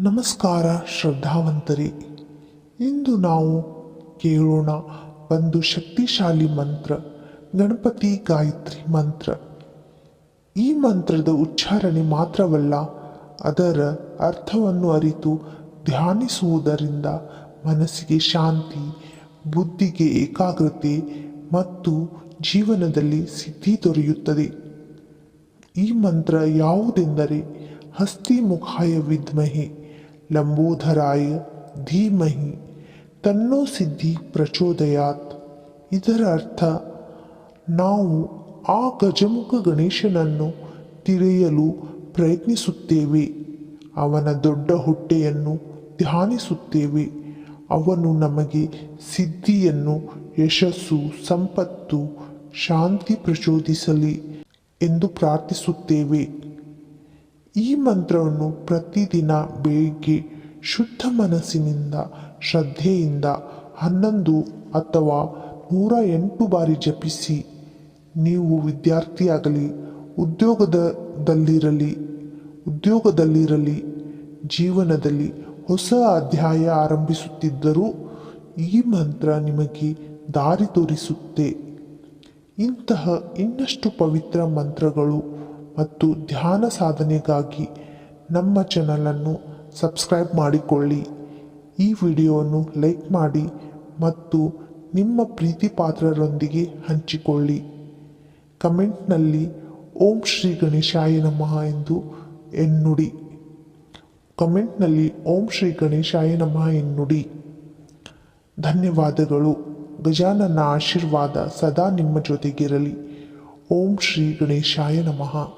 ನಮಸ್ಕಾರ ಶ್ರದ್ಧಾವಂತರಿ. ಇಂದು ನಾವು ಕೇಳೋಣ ಒಂದು ಶಕ್ತಿಶಾಲಿ ಮಂತ್ರ, ಗಣಪತಿ ಗಾಯತ್ರಿ ಮಂತ್ರ. ಈ ಮಂತ್ರದ ಉಚ್ಚಾರಣೆ ಮಾತ್ರವಲ್ಲ, ಅದರ ಅರ್ಥವನ್ನು ಅರಿತು ಧ್ಯಾನಿಸುವುದರಿಂದ ಮನಸ್ಸಿಗೆ ಶಾಂತಿ, ಬುದ್ಧಿಗೆ ಏಕಾಗ್ರತೆ ಮತ್ತು ಜೀವನದಲ್ಲಿ ಸಿದ್ಧಿ ದೊರೆಯುತ್ತದೆ. ಈ ಮಂತ್ರ ಯಾವುದೆಂದರೆ, ಹಸ್ತಿ ಮುಖಾಯ ವಿದ್ಮಹೆ. ಲಂಬೋದರಾಯ ಧೀಮಹಿ, ತನ್ನೋ ಸಿದ್ಧಿ ಪ್ರಚೋದಯಾತ್. ಇದರ ಅರ್ಥ, ನಾವು ಆ ಗಜಮುಖ ಗಣೇಶನನ್ನು ತಿಳಿಯಲು ಪ್ರಯತ್ನಿಸುತ್ತೇವೆ. ಅವನ ದೊಡ್ಡ ಹೊಟ್ಟೆಯನ್ನು ಧ್ಯಾನಿಸುತ್ತೇವೆ. ಅವನು ನಮಗೆ ಸಿದ್ಧಿಯನ್ನು, ಯಶಸ್ಸು, ಸಂಪತ್ತು, ಶಾಂತಿ ಪ್ರಚೋದಿಸಲಿ ಎಂದು ಪ್ರಾರ್ಥಿಸುತ್ತೇವೆ. ಈ ಮಂತ್ರವನ್ನು ಪ್ರತಿದಿನ ಬೆಳಿಗ್ಗೆ ಶುದ್ಧ ಮನಸ್ಸಿನಿಂದ, ಶ್ರದ್ಧೆಯಿಂದ ಹನ್ನೊಂದು ಅಥವಾ ನೂರ ಎಂಟು ಬಾರಿ ಜಪಿಸಿ. ನೀವು ವಿದ್ಯಾರ್ಥಿಯಾಗಲಿ, ಉದ್ಯೋಗದಲ್ಲಿರಲಿ ಉದ್ಯೋಗದಲ್ಲಿರಲಿ, ಜೀವನದಲ್ಲಿ ಹೊಸ ಅಧ್ಯಾಯ ಆರಂಭಿಸುತ್ತಿದ್ದರೂ ಈ ಮಂತ್ರ ನಿಮಗೆ ದಾರಿ ತೋರಿಸುತ್ತೆ. ಇಂತಹ ಇನ್ನಷ್ಟು ಪವಿತ್ರ ಮಂತ್ರಗಳು ಮತ್ತು ಧ್ಯಾನ ಸಾಧನೆಗಾಗಿ ನಮ್ಮ ಚಾನಲನ್ನು ಸಬ್ಸ್ಕ್ರೈಬ್ ಮಾಡಿಕೊಳ್ಳಿ. ಈ ವಿಡಿಯೋವನ್ನು ಲೈಕ್ ಮಾಡಿ ಮತ್ತು ನಿಮ್ಮ ಪ್ರೀತಿ ಪಾತ್ರರೊಂದಿಗೆ ಹಂಚಿಕೊಳ್ಳಿ. ಕಮೆಂಟ್ನಲ್ಲಿ ಓಂ ಶ್ರೀ ಗಣೇಶಾಯ ನಮಃ ಎಂದು ಎನ್ನುಡಿ. ಕಮೆಂಟ್ನಲ್ಲಿ ಓಂ ಶ್ರೀ ಗಣೇಶಾಯ ನಮಃ ಎನ್ನುಡಿ. ಧನ್ಯವಾದಗಳು. ಗಜಾನನ ಆಶೀರ್ವಾದ ಸದಾ ನಿಮ್ಮ ಜೊತೆಗಿರಲಿ. ಓಂ ಶ್ರೀ ಗಣೇಶಾಯ ನಮಃ.